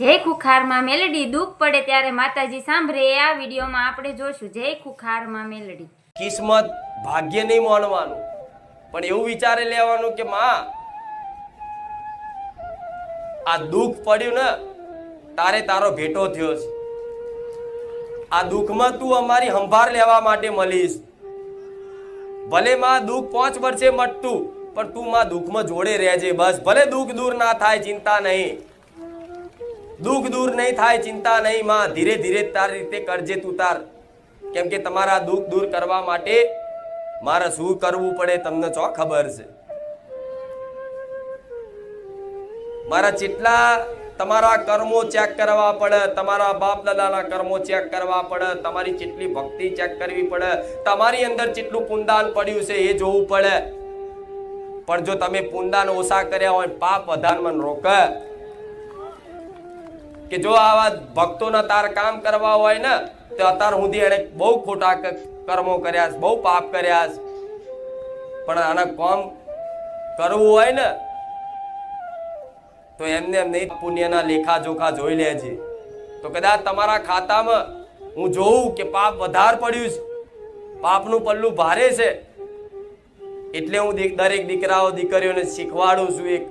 જય ખુખારમાં મેલડી, દુઃખ પડે ત્યારે માતાજી સાંભળે. આ વિડીયોમાં આપણે જોશું, જય ખુખારમાં મેલડી. કિસ્મત ભાગ્ય નહીં માનવાનું. પણ એવું વિચારે લેવાનું કે માં, આ દુઃખ પડ્યું ને, તારે તારો ભેટો થયો છે. આ દુઃખમાં તું અમારી સંભાળ લેવા માટે મળીશ. ભલે માં દુઃખ પાંચ વર્ષે મટતું, પણ તું માં દુઃખમાં જોડે રહેજે બસ. ભલે દુઃખ દૂર ના થાય, ચિંતા નહીં. દુઃખ દૂર નહીં થાય, ચિંતા નહીં, માં. ધીરે ધીરે તારી રીતે કરજે તું તાર. કેમ કે તમારા દુઃખ દૂર કરવા માટે મારે શું કરવું પડે તમને ચો ખબર છે? મારા જેટલા તમારા કર્મો ચેક કરવા પડે, તમારા બાપ દાદાના કર્મો ચેક કરવા પડે, તમારી જેટલી ભક્તિ ચેક કરવી પડે, તમારી અંદર જેટલું પુંદાન પડ્યું છે એ જોવું પડે. પણ જો તમે પુંદાન ઓછા કર્યા હોય, પાપ વધારમાં રોકે. કે જો આવા ભક્તોના તાર કામ કરવા હોય ને, તો અત્યાર સુધી એને બહુ ખોટા કર્મો કર્યા બહુ પાપ કર્યા પણ આના કોમ કરવું હોય ને, તો એમને એમ પુણ્યના લેખા જોખા જોઈ લેજે. તો કદાચ તમારા ખાતામાં હું જોઉં કે પાપ વધાર પડ્યું છે, પાપનું પલ્લું ભારે છે, એટલે હું દરેક દીકરાઓ, દીકરીઓને શીખવાડું છું એક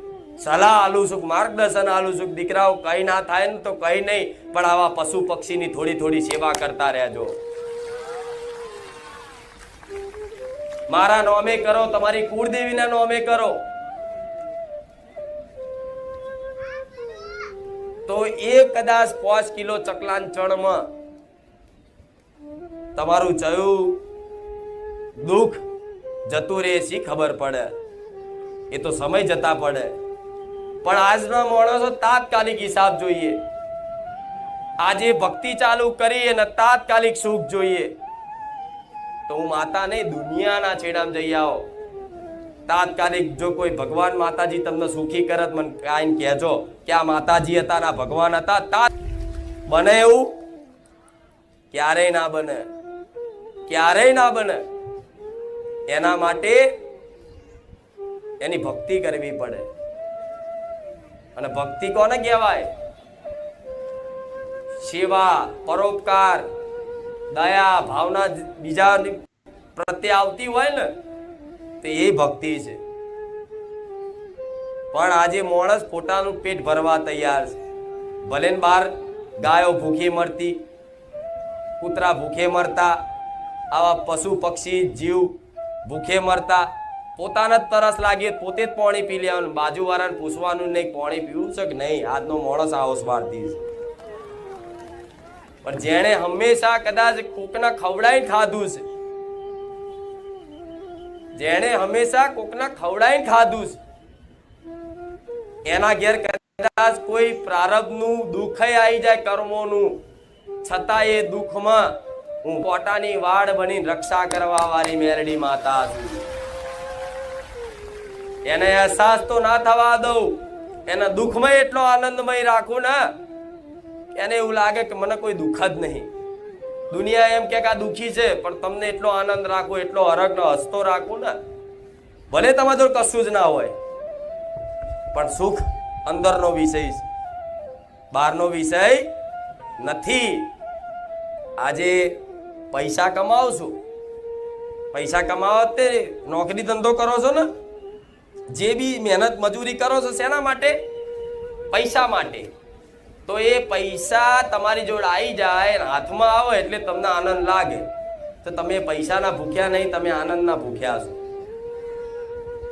સલાહ આલું છું માર્ગદર્શન આલું છું દીકરાઓ કઈ ના થાય ને તો કઈ નહીં, પણ આવા પશુ પક્ષીની થોડી થોડી સેવા કરતા રહેજો. મારા નોમે કરો, તમારી કુળદેવીના નોમે કરો. તો એ કદાચ પાંચ કિલો ચકલાન ચણમાં તમારું ચયું દુઃખ જતું રહે શી ખબર પડે. એ તો સમય જતા પડે. પણ આજના માણસો તાત્કાલિક હિસાબ જોઈએ. આજે ભક્તિ ચાલુ કરી અને તાત્કાલિક સુખ જોઈએ. તો હું માતા નહીં, દુનિયાના છેડામાં જઈ આવો. તાત્કાલિક જો કોઈ ભગવાન માતાજી તમને સુખી કરત, મને કાંઈ કહેજો કે આ માતાજી હતા ના ભગવાન હતા, તાત બને એવું? ક્યારેય ના બને. ક્યારેય ના બને. એના માટે એની ભક્તિ કરવી પડે. અને ભક્તિ કોને કહેવાય? સેવા, પરોપકાર, દયા, ભાવના બીજા પ્રત્યે આવતી હોય ને, તો એ ભક્તિ છે. પણ આજે માણસ પોતાનું પેટ ભરવા તૈયાર છે. ભલે બહાર ગાયો ભૂખી મરતી, કૂતરા ભૂખે મરતા, આવા પશુ પક્ષી જીવ ભૂખે મરતા પોતાને જ તરસ લાગી પોતે જ પાણી પી લેવાનું બાજુવાળાને પૂછવાનું નહીં પાણી પીવું છે કે નહીં? આજનો માણસ આવો સ્વાર્થી છે પણ જેણે હંમેશા કદાચ કોકના ખવડાઈ ખાધું છે, જેણે હંમેશા કોકના ખવડાઈ ખાધું છે, એના ઘેર કદાચ કોઈ પ્રારબ્ધનું દુઃખ આવી જાય કર્મોનું. છતાં એ દુઃખમાં હું પોતાની વાડ બની રક્ષા કરવા વાળી મેરડી માતા છું. એને અહેસાસ તો ના થવા દઉં. એના દુઃખમાં એટલો આનંદમય રાખું ને, એને એવું લાગે કે મને કોઈ દુઃખ જ નહીં. દુનિયા એમ કે આ દુઃખી છે, પણ તમને એટલો આનંદ રાખો, એટલો હરખ હસતો રાખું ને, ભલે તમારે જોડે કશું જ ના હોય. પણ સુખ અંદરનો વિષય છે. બહારનો વિષય નથી. આજે પૈસા કમાવ છો. પૈસા કમાવો તે નોકરી ધંધો કરો છો ને? જે બી મહેનત મજૂરી કરો છો શેના માટે? પૈસા માટે. તો એ પૈસા તમારી જોડે આવી જાય હાથમાં આવે એટલે તમને આનંદ લાગે. તો તમે પૈસાના ભૂખ્યા નહીં, તમે આનંદના ભૂખ્યા છો.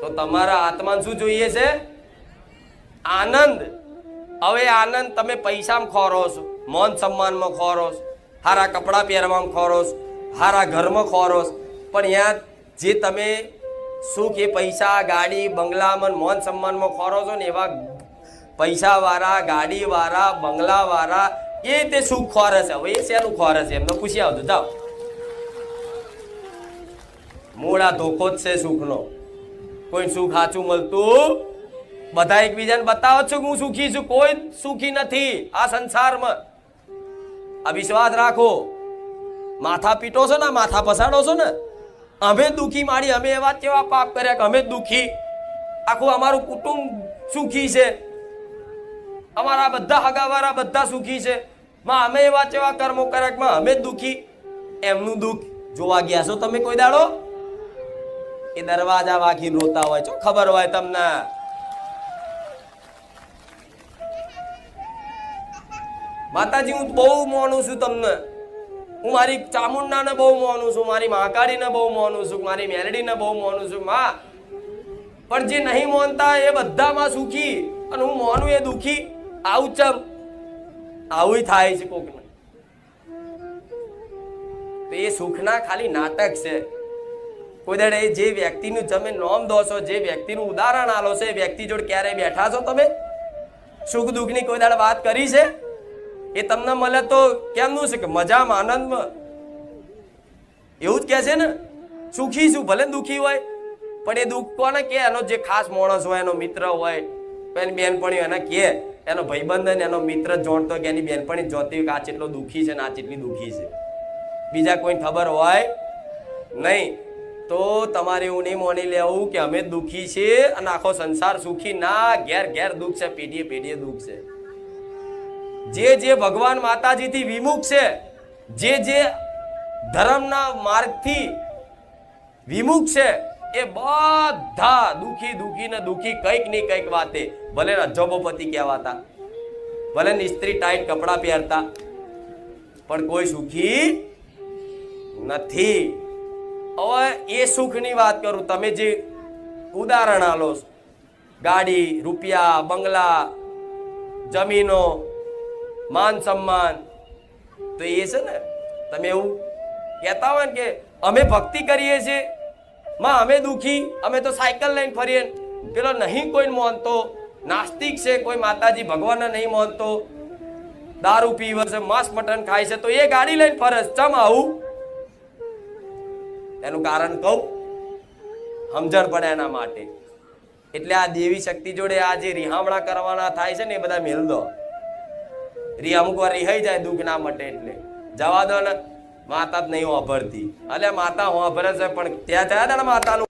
તો તમારા આત્માને શું જોઈએ છે? આનંદ. હવે આનંદ તમે પૈસામાં ખોરો છો. મોન સન્માનમાં ખોરો છો. સારા કપડાં પહેરવામાં ખોરો છો. સારા ઘરમાં ખોરો છો. પણ ત્યાં જે તમે સુખ એ પૈસા, ગાડી, બંગલામાં મોન સન્માનમાં ખોરો છો ને એવા પૈસાવાળા, ગાડીવાળા, બંગલાવાળા, એ તે સુખ ખોરે છે? હવે એ શેનું ખોરે છે? એમને પૂછી આવજો, જાઓ. આ ધોકો જ છે સુખનો. કોઈ સુખ સાચું મળતું બધા એકબીજાને બતાવો છો કે હું સુખી છું. કોઈ સુખી નથી આ સંસારમાં. આ વિશ્વાસ રાખો. માથા પીટો છો ને? માથા પસાડો છો ને? અમે દુઃખી મારી, અમે એવા કેવા પાપ કર્યા કે અમે દુખી. આખું અમારું કુટુંબ સુખી છે. અમારા બધા હગાવાળા બધા સુખી છે. માં, અમે એવા જેવા કર્મો કર્યા કે અમે દુખી. એમનું દુઃખ જોવા ગયા છો તમે કોઈ દાડો? એ દરવાજા વાગી રોતા હોય છો. ખબર હોય તમને. માતાજી, હું બહુ મોણું છું તમને. હું મારી ચામુંડાને બહુ મોનું છું, મારી મહાકાળીને બહુ મોનું છું, મારી મેલડીને બહુ મોનું છું, માં. પણ જે નહીં મોનતા એ બધામાં સુખી અને હું મોનું એ દુખી. આવું ચમ આવું થાય છે કોકને તો એ સુખના ખાલી નાટક છે. કોઈ દાડે જે વ્યક્તિનું તમે નોમ દો છો જે વ્યક્તિનું ઉદાહરણ આલો છે, એ વ્યક્તિ જોડે ક્યારે બેઠા છો તમે? સુખ દુઃખની કોઈ દાડે વાત કરી છે? એ તમને મળે તો કેમનું છે કે મજામાં આનંદમાં? એવું જ કહે છે ને, સુખી છું, ભલે દુખી હોય, પણ એ દુઃખ કોને કે એનો જે ખાસ માણસ હોય, એનો મિત્ર હોય, એની બેનપણી એને કે એનો ભાઈબંધ ને એનો મિત્ર જોણતો કે એની બેનપણી જોતી કે આ ચેટલો દુઃખી છે ને આ ચેટલી દુખી છે. બીજા કોઈ ખબર હોય નહીં, તો તમારે એવું નહીં માની લેવું કે અમે દુખી છીએ અને આખો સંસાર સુખી ના, ઘેર ઘેર દુઃખ છે, પેઢીએ પેઢીએ દુઃખ છે. જે જે ભગવાન માતાજીથી વિમુખ છે, જે જે ધર્મના માર્ગથી વિમુખ છે, એ બધા દુખી દુખી ને દુખી કંઈકની કંઈક વાતે. ભલે અજબોપતિ કહેવાતા, ભલે ને ટાઈટ કપડાં પહેરતા, પણ કોઈ સુખી નથી. હવે એ સુખની વાત કરું, તમે જે ઉદાહરણ આલો ગાડી, રૂપિયા, બંગલા, જમીનો માન સન્માન. તો એ છે ને, તમે એવું કહેતા હોય ને કે અમે ભક્તિ કરીએ છીએ, માં અમે દુઃખી, અમે તો સાયકલ લઈને ફરીએ પેલો નહીં કોઈ માનતો, નાસ્તિક છે, કોઈ માતાજી ભગવાનને નહીં માનતો. દારૂ પીવે છે, માંસ મટન ખાય છે, તો એ ગાડી લઈને ફરે ચમ આવું? એનું કારણ કહું સમજણ પડે એના માટે. એટલે આ દેવી શક્તિ જોડે આ જે રિહામણા કરવાના થાય છે ને, એ બધા મેલ દો. રી અમુક વાર રિહાઈ જાય દુઃખ ના મટે એટલે. જવા દો ને. માતા જ નહીં વાપરતી એટલે માતા વાપરે છે, પણ ત્યાં થયા ને માતાનું?